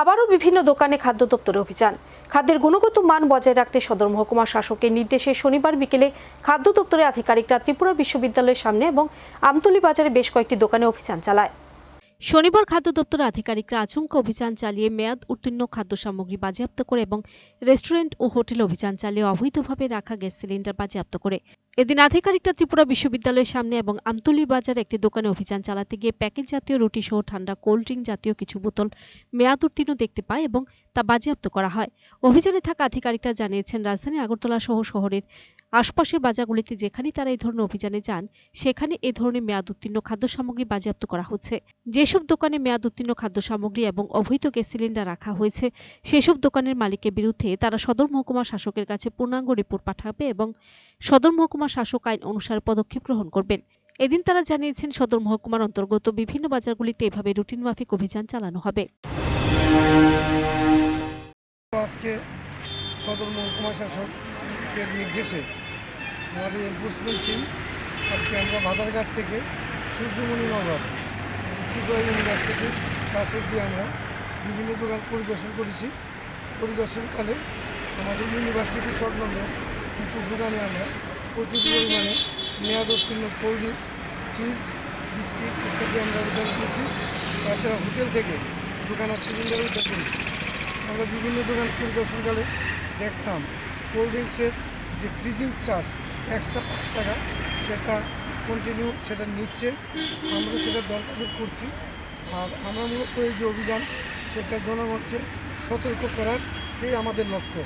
আবারও বিভিন্ন দোকানে খাদ্য দপ্তরে অভিযান। খাদ্যের গুণগত মান বজায় রাখতে সদর মহকুমা শাসকের নির্দেশে শনিবার বিকেলে খাদ্য দপ্তরের আধিকারিকরা ত্রিপুরা বিশ্ববিদ্যালয়ের সামনে এবং আমতলী বাজারে বেশ কয়েকটি দোকানে অভিযান চালায়। শনিবার খাদ্য দপ্তরের আধিকারিকরা আচমকা অভিযান চালিয়ে মেয়াদ উত্তীর্ণ খাদ্য সামগ্রী বাজেয়াপ্ত করে এবং রেস্টুরেন্ট ও হোটেল অভিযান চালিয়ে অবৈধভাবে রাখা গ্যাস সিলিন্ডার বাজেয়াপ্ত করে। এদিন আধিকারিকরা ত্রিপুরা বিশ্ববিদ্যালয়ের সামনে এবং আমতলী বাজার একটি দোকানে অভিযান চালাতে গিয়ে প্যাকেট জাতীয় রুটি সহ ঠান্ডা কোল্ড ড্রিঙ্ক জাতীয় কিছু বোতল মেয়াদ উত্তীর্ণ দেখতে পায় এবং তা বাজেয়াপ্ত করা হয়। অভিযানে থাকা আধিকারিকরা জানিয়েছেন, রাজধানী আগরতলা সহ শহরের আশপাশের বাজারগুলিতে যেখানেই তারা এই ধরনের অভিযানে যান, সেখানে এ ধরনের মেয়াদ উত্তীর্ণ খাদ্য সামগ্রী বাজেয়াপ্ত করা হচ্ছে। যেসব দোকানে মেয়াদ উত্তীর্ণ খাদ্য সামগ্রী এবং অবৈধ গ্যাস সিলিন্ডার রাখা হয়েছে, সেসব দোকানের মালিকের বিরুদ্ধে তারা সদর মহকুমা শাসকের কাছে পূর্ণাঙ্গ রিপোর্ট পাঠাবে এবং সদর মহকুমা শাসক আইন অনুসারে পদক্ষেপ গ্রহণ করবেন। এদিন তারা জানিয়েছেন, সদর মহকুমার অন্তর্গত বিভিন্ন বাজারগুলিতে এভাবে রুটিন মাফিক অভিযান চালানো হবে। আজকে সদর মহকুমা শাসকের নির্দেশে আমাদের এনফোর্সমেন্ট টিম আজকে আমরা বাজারঘাট থেকে সূর্যমণি নগর, ত্রিপুরা ইউনিভার্সিটির কাছ আমরা বিভিন্ন দোকান পরিদর্শন করেছি। পরিদর্শনকালে আমাদের ইউনিভার্সিটির সংলগ্ন কিছু দোকানে আমরা প্রচুর পরিমাণে মেয়াদ উত্তীর্ণ কোল্ড ড্রিঙ্কস চিপস, বিস্কিট ইত্যাদি আমরা উদ্ধার করেছি। তাছাড়া হোটেল থেকে দোকানের সিলিন্ডার উদ্ধার করেছি। আমরা বিভিন্ন দোকান পরিদর্শনকালে দেখতাম কোল্ড ড্রিঙ্কসের যে ফ্রিজিং চার্জ এক্সট্রা পাঁচ টাকা, সেটা কন্টিনিউ সেটা নিচ্ছে। আমরা সেটা দরকার করছি। আর আমরা মূলত এই যে অভিযান, সেটা জনগণকে সতর্ক করার সেই আমাদের লক্ষ্য।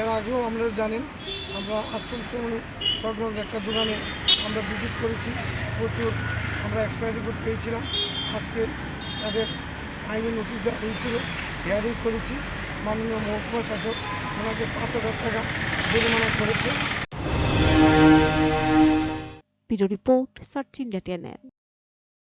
এর আগেও আমরা জানেন আমরা শ্রমণী সংলগ্ন একটা দোকানে আমরা ভিজিট করেছি। প্রচুর আমরা এক্সপায়ারি রিপোর্ট পেয়েছিলাম। আজকে তাদের আইনি নোটিশ দেওয়া হয়েছিল হিয়ারিং করেছি। মাননীয় মহকুমা শাসক ওনাকে পাঁচ হাজার টাকা জরিমানা করেছে। Report search India